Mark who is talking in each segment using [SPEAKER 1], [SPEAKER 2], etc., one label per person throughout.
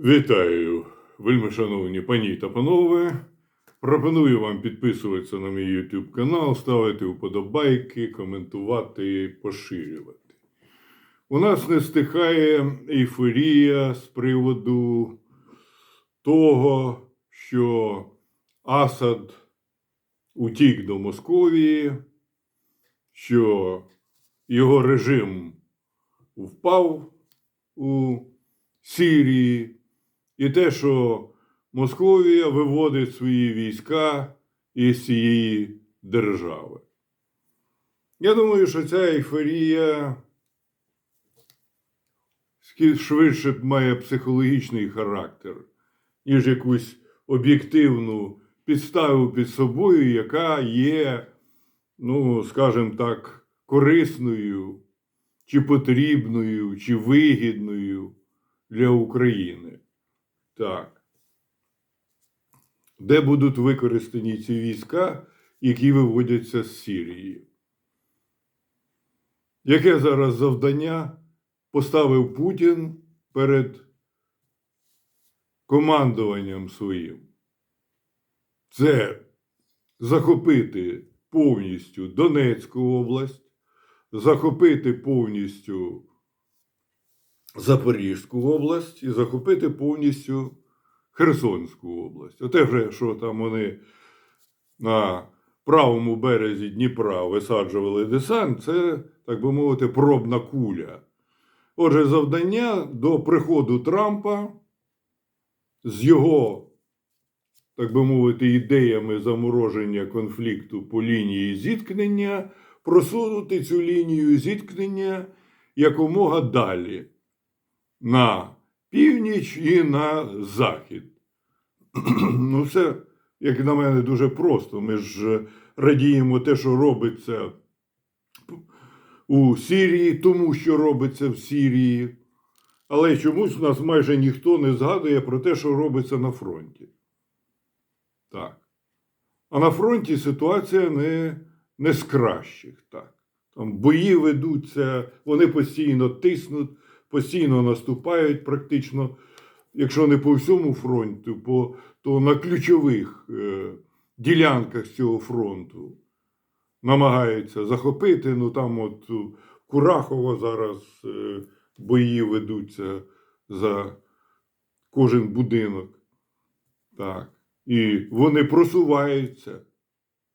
[SPEAKER 1] Вітаю, вельми шановні пані та панове. Пропоную вам підписуватися на мій YouTube канал, ставити вподобайки, коментувати, поширювати. У нас не стихає ейфорія з приводу того, що Асад утік до Московії, що його режим впав у Сирії, і те, що Московія виводить свої війська із цієї держави. Я думаю, що ця ейфорія швидше має психологічний характер, ніж якусь об'єктивну підставу під собою, яка є, ну, скажімо так, корисною, чи потрібною, чи вигідною для України. Так. Де будуть використані ці війська, які виводяться з Сирії? Яке зараз завдання поставив Путін перед командуванням своїм? Це захопити повністю Донецьку область, захопити повністю Запорізьку область і захопити повністю Херсонську область. Оте вже, що там вони на правому березі Дніпра висаджували десант, це, так би мовити, пробна куля. Отже, завдання до приходу Трампа з його, так би мовити, ідеями замороження конфлікту по лінії зіткнення, просунути цю лінію зіткнення якомога далі на північ і на захід. ну, все, як на мене, дуже просто. Ми ж радіємо те, що робиться у Сирії, тому що робиться в Сирії. Але чомусь у нас майже ніхто не згадує про те, що робиться на фронті. Так. А на фронті ситуація не, не з кращих. Так. Там бої ведуться, вони постійно тиснуть, постійно наступають, практично, якщо не по всьому фронту, по, то на ключових е, ділянках цього фронту намагаються захопити. Ну там от Курахово зараз е, бої ведуться за кожен будинок. Так. І вони просуваються.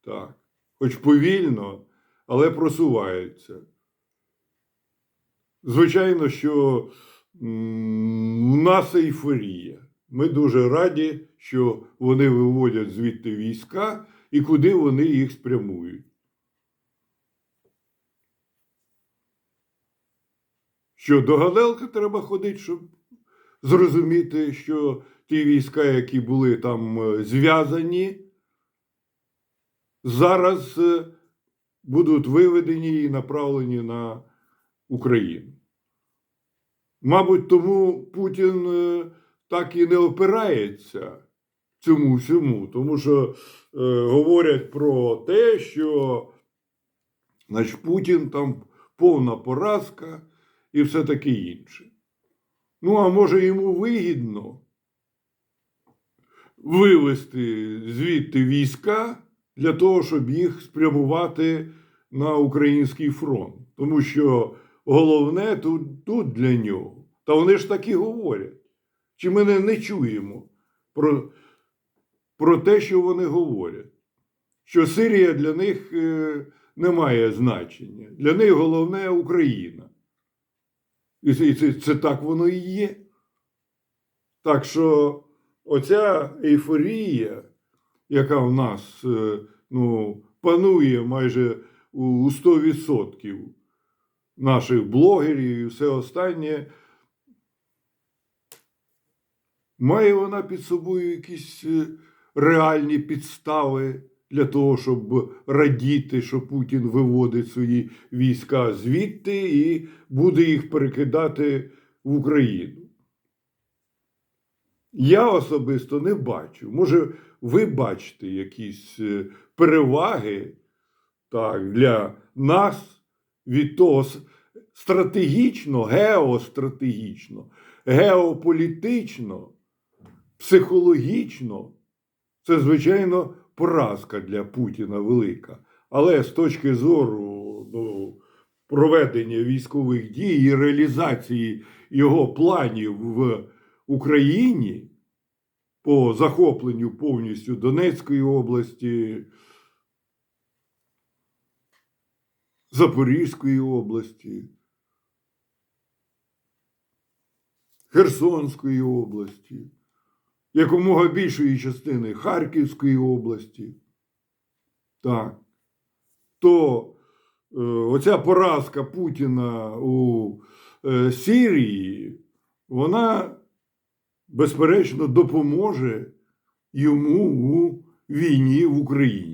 [SPEAKER 1] Так. Хоч повільно, але просуваються. Звичайно, що у нас ейфорія. Ми дуже раді, що вони виводять звідти війська і куди вони їх спрямують. Що до Гаделка треба ходити, щоб зрозуміти, що ті війська, які були там е, зв'язані, зараз е, будуть виведені і направлені на Україну. Мабуть, тому Путін е, так і не опирається цьому всьому, тому що е, говорять про те, що значить, Путін там повна поразка і все таке інше. Ну, а може йому вигідно вивести звідти війська для того, щоб їх спрямувати на український фронт. Тому що головне тут, тут для нього. Та вони ж так говорять. Чи ми не, не чуємо про, про те, що вони говорять? Що Сирія для них е, не має значення. Для них головне Україна. І це, це, це так воно і є. Так що оця ейфорія, яка в нас е, ну, панує майже у 100% наших блогерів і все останнє, має вона під собою якісь е, реальні підстави для того, щоб радіти, що Путін виводить свої війська звідти і буде їх перекидати в Україну. Я особисто не бачу. Може, ви бачите якісь е, переваги так, для нас від того стратегічно, геостратегічно, геополітично психологічно це, звичайно, поразка для Путіна велика. Але з точки зору ну, проведення військових дій і реалізації його планів в Україні по захопленню повністю Донецької області, Запорізької області, Херсонської області, якомога більшої частини Харківської області. Так. То е, оця поразка Путіна у е, Сирії, вона, безперечно, допоможе йому у війні в Україні.